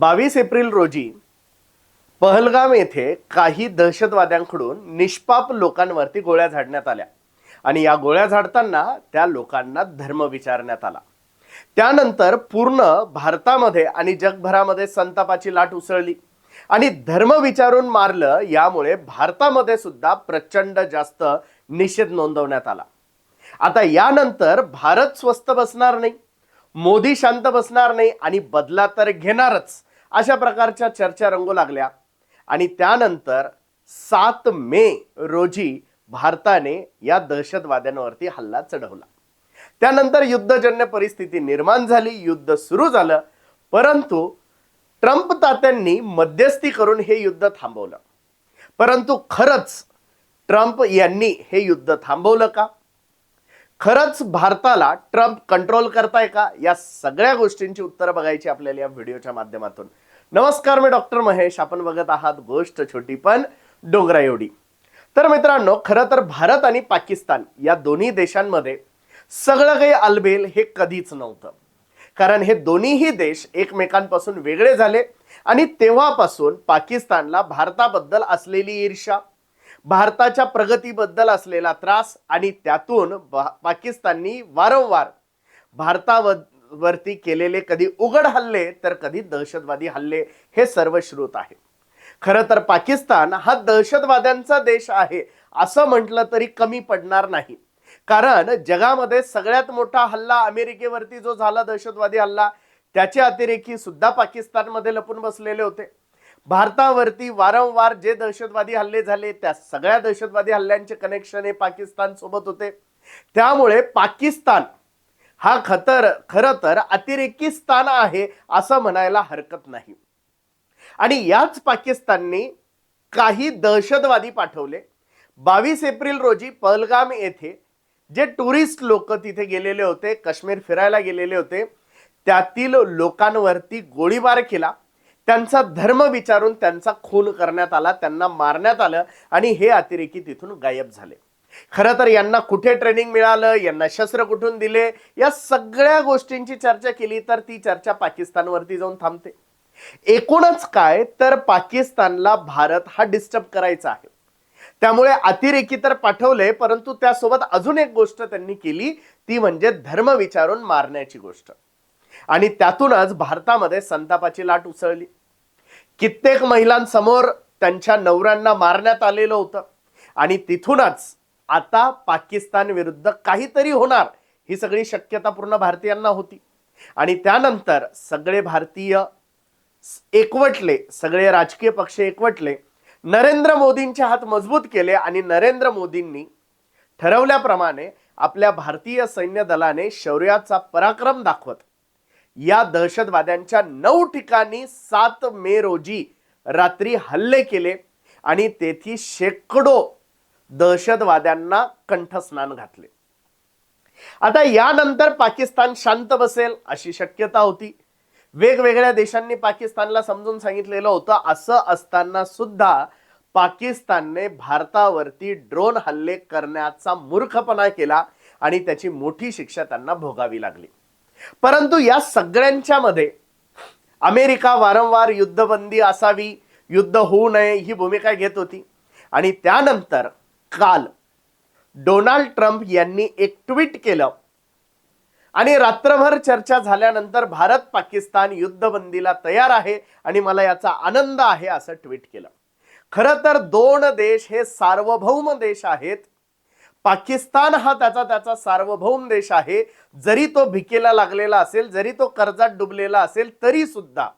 बावीस एप्रिल रोजी पहलगाम येथे काही दहशतवाद्यांकडून निष्पाप लोकांवरती गोळ्या झाडण्यात आल्या. आणि या गोळ्या झाडताना त्या लोकांना धर्म विचारण्यात आला. त्यानंतर पूर्ण भारतामध्ये आणि जगभरामध्ये संतापाची लाट उसळली. आणि धर्म विचारून मारलं यामुळे भारतामध्ये सुद्धा प्रचंड जास्त निषेध नोंदवण्यात आला. आता यानंतर भारत स्वस्त बसणार नाही. मोदी शांत बसणार नाही आणि बदला तर घेणारच. अशा प्रकारच्या चर्चा रंगू लागल्या. आणि त्यानंतर सात मे रोजी भारताने या दहशतवाद्यांवरती हल्ला चढवला. त्यानंतर युद्धजन्य परिस्थिती निर्माण झाली युद्ध सुरू झालं. परंतु ट्रम्प तात्यांनी मध्यस्थी करून हे युद्ध थांबवलं. परंतु खरंच ट्रम्प यांनी हे युद्ध थांबवलं का? खरंच भारताला ट्रम्प कंट्रोल करताय का? या सगळ्या गोष्टींची उत्तरं बघायची आपल्याला या व्हिडिओच्या माध्यमातून. नमस्कार मी डॉक्टर महेश. आपण बघत आहात गोष्ट छोटी पण डोंगरा एवढी. तर मित्रांनो खरं तर भारत आणि पाकिस्तान या दोन्ही देशांमध्ये सगळं काही अलबेल हे कधीच नव्हतं. कारण हे दोन्हीही देश एकमेकांपासून वेगळे झाले आणि तेव्हापासून पाकिस्तानला भारताबद्दल असलेली ईर्षा भारताच्या प्रगतीबद्दल असलेला त्रास आणि त्यातून बा- पाकिस्ताननी वारंवार भारतावरती केलेले कधी उघड हल्ले तर कधी दहशतवादी हल्ले हे सर्व श्रुत आहे. खरं तर पाकिस्तान हा दहशतवाद्यांचा देश आहे असं म्हटलं तरी कमी पडणार नाही. कारण जगामध्ये सगळ्यात मोठा हल्ला अमेरिकेवरती जो झाला दहशतवादी हल्ला त्याचे अतिरेकी सुद्धा पाकिस्तानमध्ये लपून बसलेले होते. भारतावरती वारंवार जे दहशतवादी हल्ले झाले त्या सगळ्या दहशतवादी हल्ल्यांचे कनेक्शन हे पाकिस्तान सोबत होते. त्यामुळे पाकिस्तान हा खतर खरं तर अतिरेकी स्थान आहे असं म्हणायला हरकत नाही. आणि याच पाकिस्तानने काही दहशतवादी पाठवले. बावीस एप्रिल रोजी पहलगाम येथे जे टुरिस्ट लोक तिथे गेलेले होते काश्मीर फिरायला गेलेले होते त्यातील लोकांवरती गोळीबार केला. त्यांचा धर्म विचारून त्यांचा खून करण्यात आला त्यांना मारण्यात आलं आणि हे अतिरेकी तिथून गायब झाले. खरं तर यांना कुठे ट्रेनिंग मिळालं यांना शस्त्र कुठून दिले या सगळ्या गोष्टींची चर्चा केली तर ती चर्चा पाकिस्तानवरती जाऊन थांबते. एकूणच काय तर पाकिस्तानला भारत हा डिस्टर्ब करायचा आहे. त्यामुळे अतिरेकी तर पाठवले परंतु त्यासोबत अजून एक गोष्ट त्यांनी केली ती म्हणजे धर्म विचारून मारण्याची गोष्ट. आणि त्यातूनच भारतामध्ये संतापाची लाट उसळली. कित्येक महिलांसमोर त्यांच्या नवऱ्यांना मारण्यात आलेलं होतं. आणि तिथूनच आता पाकिस्तान विरुद्ध काहीतरी होणार ही सगळी शक्यता पूर्ण भारतीयांना होती. आणि त्यानंतर सगळे भारतीय एकवटले सगळे राजकीय पक्ष एकवटले नरेंद्र मोदींचे हात मजबूत केले आणि नरेंद्र मोदींनी ठरवल्याप्रमाणे आपल्या भारतीय सैन्य दलाने शौर्याचा पराक्रम दाखवत या दहशतवाद्यांच्या नऊ ठिकाणी सात मे रोजी रात्री हल्ले केले आणि तेथी शेकडो दहशतवाद्यांना कंठस्नान घातले. आता यानंतर पाकिस्तान शांत बसेल अशी शक्यता होती. वेगवेगळ्या देशांनी पाकिस्तानला समजून सांगितलेलं होतं. असं असताना सुद्धा पाकिस्तानने भारतावरती ड्रोन हल्ले करण्याचा मूर्खपणा केला आणि त्याची मोठी शिक्षा त्यांना भोगावी लागली. परंतु या सगळ्यांच्या मध्ये अमेरिका वारंवार युद्धबंदी असावी युद्ध होऊ नये ही भूमिका घेत होती. आणि त्यानंतर काल डोनाल्ड ट्रम्प यांनी एक ट्विट केलं. आणि रात्रभर चर्चा झाल्यानंतर भारत पाकिस्तान युद्धबंदीला तयार आहे आणि मला याचा आनंद आहे असं ट्विट केलं. खरं तर दोन देश हे सार्वभौम देश आहेत पाकिस्तान हा त्याचा त्याचा सार्वभौम देश आहे. जरी तो भिकेला लागलेला असेल जरी तो कर्जात डुबलेला असेल तरी सुद्धा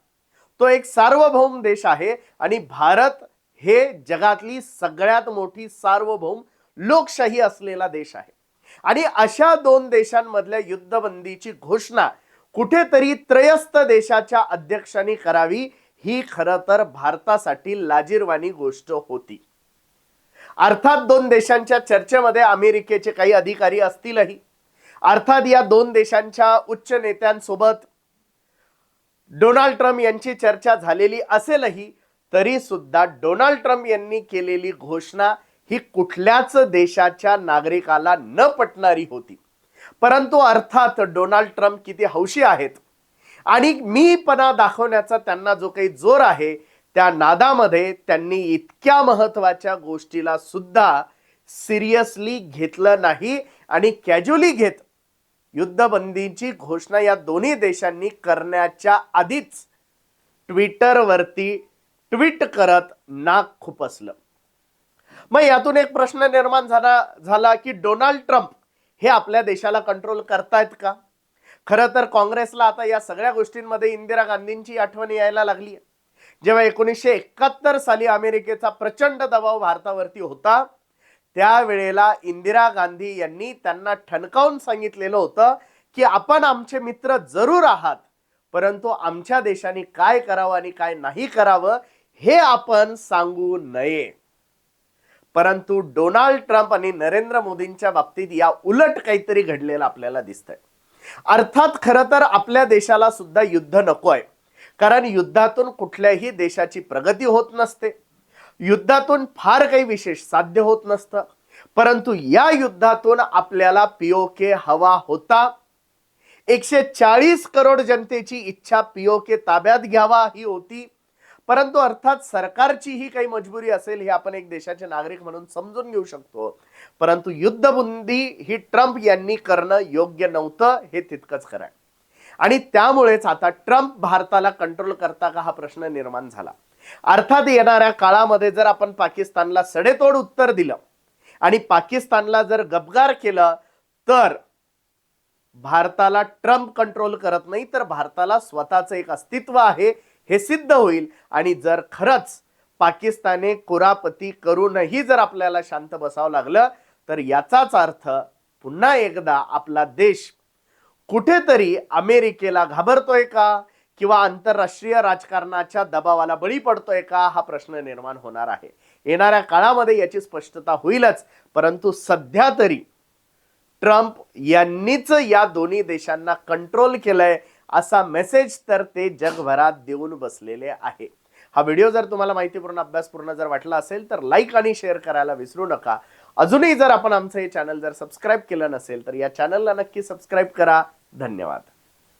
तो एक सार्वभौम देश आहे. आणि भारत हे जगातली सगळ्यात मोठी सार्वभौम लोकशाही असलेला देश आहे. आणि अशा दोन देशांमधल्या युद्धबंदीची घोषणा कुठेतरी त्रयस्थ देशाच्या अध्यक्षांनी करावी ही खरं तर भारतासाठी लाजीरवाणी गोष्ट होती. अर्थात दोन देशांच्या चर्चेमध्ये अमेरिकेचे काही अधिकारी असतीलही. अर्थात या दोन देशांच्या उच्च नेत्यांसोबत डोनाल्ड ट्रम्प यांची चर्चा झालेली असेलही तरी सुद्धा डोनाल्ड ट्रम्प यांनी केलेली घोषणा ही कुठल्याच देशाच्या नागरिकाला न पटणारी होती. परंतु अर्थात डोनाल्ड ट्रम्प किती हौशी आहेत? आणि मीपणा दाखवण्याचा त्यांना जो काही जोर आहे त्या नादामध्ये त्यांनी इतक्या महत्त्वाच्या गोष्टीला सुद्धा सिरियसली घेतलं नाही आणि कॅज्युअली घेत युद्धबंदीची घोषणा या दोन्ही देशांनी करण्याच्या आधीच ट्विटरवरती ट्विट करत नाक खुपसलं. मग यातून एक प्रश्न निर्माण झाला झाला की डोनाल्ड ट्रम्प हे आपल्या देशाला कंट्रोल करतायत का? खरं तर काँग्रेसला आता या सगळ्या गोष्टींमध्ये इंदिरा गांधींची आठवण यायला लागली जेव्हा एकोणीसशे एकाहत्तर साली अमेरिकेचा प्रचंड दबाव भारतावरती होता त्यावेळेला इंदिरा गांधी यांनी त्यांना ठणकावून सांगितलेलं होतं की आपण आमचे मित्र जरूर आहात परंतु आमच्या देशाने काय करावं आणि काय नाही करावं हे आपण सांगू नये. परंतु डोनाल्ड ट्रम्प आणि नरेंद्र मोदींच्या बाबतीत या उलट काहीतरी घडलेलं आपल्याला दिसतंय. अर्थात खरं तर आपल्या देशाला सुद्धा युद्ध नको आहे कारण युद्धातून कुठल्याही देशाची प्रगती होत नसते. युद्धातून फार काही विशेष साध्य होत नसतं. परंतु या युद्धातून आपल्याला पीओके हवा होता. एकशे चाळीस करोड जनतेची इच्छा पीओके ताब्यात घ्यावा ही होती. परंतु अर्थात सरकारची ही काही मजबुरी असेल हे आपण एक देशाचे नागरिक म्हणून समजून घेऊ शकतो. परंतु युद्धबुंदी ही ट्रम्प यांनी करणं योग्य नव्हतं हे तितकंच खरं आहे. आणि त्यामुळेच आता ट्रम्प भारताला कंट्रोल करता का हा प्रश्न निर्माण झाला. अर्थात येणाऱ्या काळामध्ये जर आपण पाकिस्तानला सडेतोड उत्तर दिलं आणि पाकिस्तानला जर गबगार केलं तर भारताला ट्रम्प कंट्रोल करत नाही तर भारताला स्वतःचं एक अस्तित्व आहे हे सिद्ध होईल. आणि जर खरंच पाकिस्ताने कुरापती करूनही जर आपल्याला शांत बसावं लागलं तर याचाच अर्थ पुन्हा एकदा आपला देश कुठेतरी अमेरिकेला घाबरतोय का? किंवा आंतरराष्ट्रीय राजकारणाच्या दबावाला बळी पडतोय का? हा प्रश्न निर्माण होणार आहे. येणाऱ्या काळामध्ये याची स्पष्टता होईलच. परंतु सध्या तरी ट्रम्प यांनीच या दोन्ही देशांना कंट्रोल केलंय असा मेसेज तर ते जगभरात देऊन बसलेले आहे. हा व्हिडिओ जर तुम्हाला माहितीपूर्ण अभ्यासपूर्ण जर वाटला असेल तर लाईक आणि शेअर करायला विसरू नका. अजूनही जर आपण आमचं हे चॅनल जर सबस्क्राईब केलं नसेल तर या चॅनलला नक्की सबस्क्राईब करा. धन्यवाद.